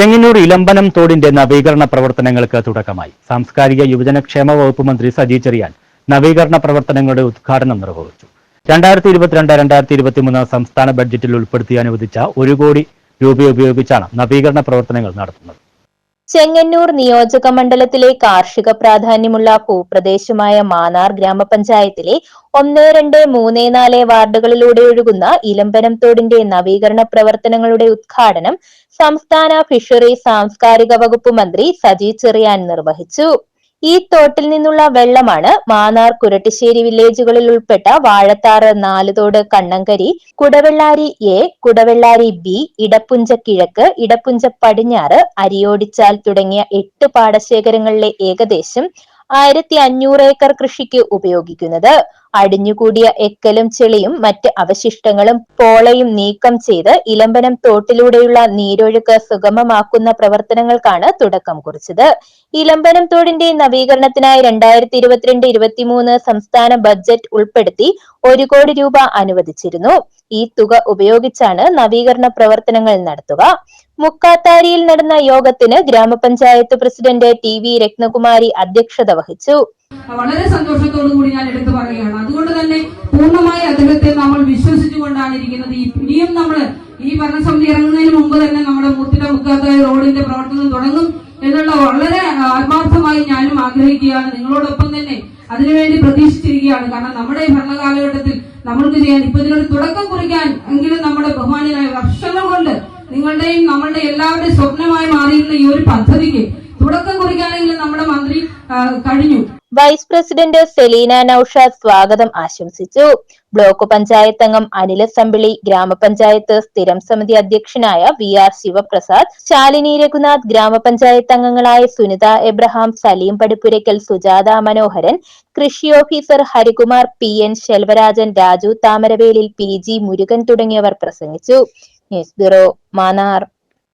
ചെങ്ങന്നൂർ ഇലമ്പനം തോടിന്റെ നവീകരണ പ്രവർത്തനങ്ങൾക്ക് തുടക്കമായി. സാംസ്കാരിക യുവജനക്ഷേമ വകുപ്പ് മന്ത്രി സജി ചെറിയാൻ നവീകരണ പ്രവർത്തനങ്ങളുടെ ഉദ്ഘാടനം നിർവഹിച്ചു. രണ്ടായിരത്തി ഇരുപത്തിരണ്ട് രണ്ടായിരത്തി ഇരുപത്തിമൂന്ന് സംസ്ഥാന ബഡ്ജറ്റിൽ ഉൾപ്പെടുത്തി അനുവദിച്ച ഒരു കോടി രൂപ ഉപയോഗിച്ചാണ് നവീകരണ പ്രവർത്തനങ്ങൾ നടത്തുന്നത്. ചെങ്ങന്നൂർ നിയോജക മണ്ഡലത്തിലെ കാർഷിക പ്രാധാന്യമുള്ള ഭൂപ്രദേശമായ മാന്നാർ ഗ്രാമപഞ്ചായത്തിലെ ഒന്ന് രണ്ട് മൂന്ന് നാല് വാർഡുകളിലൂടെ ഒഴുകുന്ന ഇലമ്പനം തോടിന്റെ നവീകരണ പ്രവർത്തനങ്ങളുടെ ഉദ്ഘാടനം സംസ്ഥാന ഫിഷറി സാംസ്കാരിക വകുപ്പ് മന്ത്രി സജി ചെറിയാൻ നിർവഹിച്ചു. ഈ തോട്ടിൽ നിന്നുള്ള വെള്ളമാണ് മാന്നാർ കുരട്ടിശ്ശേരി വില്ലേജുകളിൽ ഉൾപ്പെട്ട വാഴത്താറ് നാലുതോട് കണ്ണങ്കരി കുടവെള്ളാരി എ കുടവെള്ളാരി ബി ഇടപ്പുഞ്ച കിഴക്ക് ഇടപ്പുഞ്ച പടിഞ്ഞാറ് അരിയോടിച്ചാൽ തുടങ്ങിയ എട്ട് പാടശേഖരങ്ങളിലെ ഏകദേശം ആയിരത്തി അഞ്ഞൂറ് ഏക്കർ കൃഷിക്ക് ഉപയോഗിക്കുന്നത്. അടിഞ്ഞുകൂടിയ എക്കലും ചെളിയും മറ്റ് അവശിഷ്ടങ്ങളും പോളയും നീക്കം ചെയ്ത് ഇലമ്പനം തോട്ടിലൂടെയുള്ള നീരൊഴുക്ക് സുഗമമാക്കുന്ന പ്രവർത്തനങ്ങൾക്കാണ് തുടക്കം കുറിച്ചത്. ഇലമ്പനം തോടിന്റെ നവീകരണത്തിനായി രണ്ടായിരത്തി ഇരുപത്തിരണ്ട് ഇരുപത്തിമൂന്ന് സംസ്ഥാന ബജറ്റ് ഉൾപ്പെടുത്തി ഒരു കോടി രൂപ അനുവദിച്ചിരുന്നു. ഈ തുക ഉപയോഗിച്ചാണ് നവീകരണ പ്രവർത്തനങ്ങൾ നടത്തുക. മുക്കാത്താരിയിൽ നടന്ന യോഗത്തിന് ഗ്രാമപഞ്ചായത്ത് പ്രസിഡന്റ് ടി വി രത്നകുമാരി അധ്യക്ഷത വഹിച്ചു. വളരെ സന്തോഷത്തോടു കൂടി ഞാൻ എടുത്തു പറയുകയാണ്. അതുകൊണ്ട് തന്നെ പൂർണമായി അദ്ദേഹത്തെ നമ്മൾ വിശ്വസിച്ചുകൊണ്ടാണ് ഇരിക്കുന്നത് ഇനിയും നമ്മൾ ഈ ഭരണസമിതി ഇറങ്ങുന്നതിന് മുമ്പ് തന്നെ നമ്മുടെ മുത്തില മുക്കാത്ത റോഡിന്റെ പ്രവർത്തനം തുടങ്ങും എന്നുള്ള വളരെ ആത്മാർത്ഥമായി ഞാനും ആഗ്രഹിക്കുകയാണ്. നിങ്ങളോടൊപ്പം തന്നെ അതിനുവേണ്ടി പ്രതീക്ഷിച്ചിരിക്കുകയാണ്. കാരണം നമ്മുടെ ഈ ഭരണകാലഘട്ടത്തിൽ നമ്മൾക്ക് ചെയ്യാൻ ഇപ്പൊ ഇതിനൊരു തുടക്കം കുറിക്കാൻ എങ്കിലും നമ്മുടെ ബഹുമാനിയായ വർഷങ്ങൾ കൊണ്ട് നിങ്ങളുടെയും നമ്മളുടെ എല്ലാവരുടെയും സ്വപ്നമായി മാറിയിരുന്ന ഈ ഒരു പദ്ധതിക്ക് തുടക്കം കുറിക്കാനെങ്കിലും നമ്മുടെ മന്ത്രി കഴിഞ്ഞു. വൈസ് പ്രസിഡന്റ് സെലീന നൌഷാദ് സ്വാഗതം ആശംസിച്ചു. ബ്ലോക്ക് പഞ്ചായത്ത് അംഗം അനില സമ്പിളി ഗ്രാമപഞ്ചായത്ത് സ്ഥിരം സമിതി അധ്യക്ഷനായ വി ആർ ശിവപ്രസാദ് ശാലിനി രഘുനാഥ് ഗ്രാമപഞ്ചായത്ത് അംഗങ്ങളായ സുനിത എബ്രഹാം സലീം പടിപ്പുരയ്ക്കൽ സുജാത മനോഹരൻ കൃഷി officer Harikumar P N Selvarajan Raju Thamaravelil P G Murugan തുടങ്ങിയവർ പ്രസംഗിച്ചു. News bureau Mannar.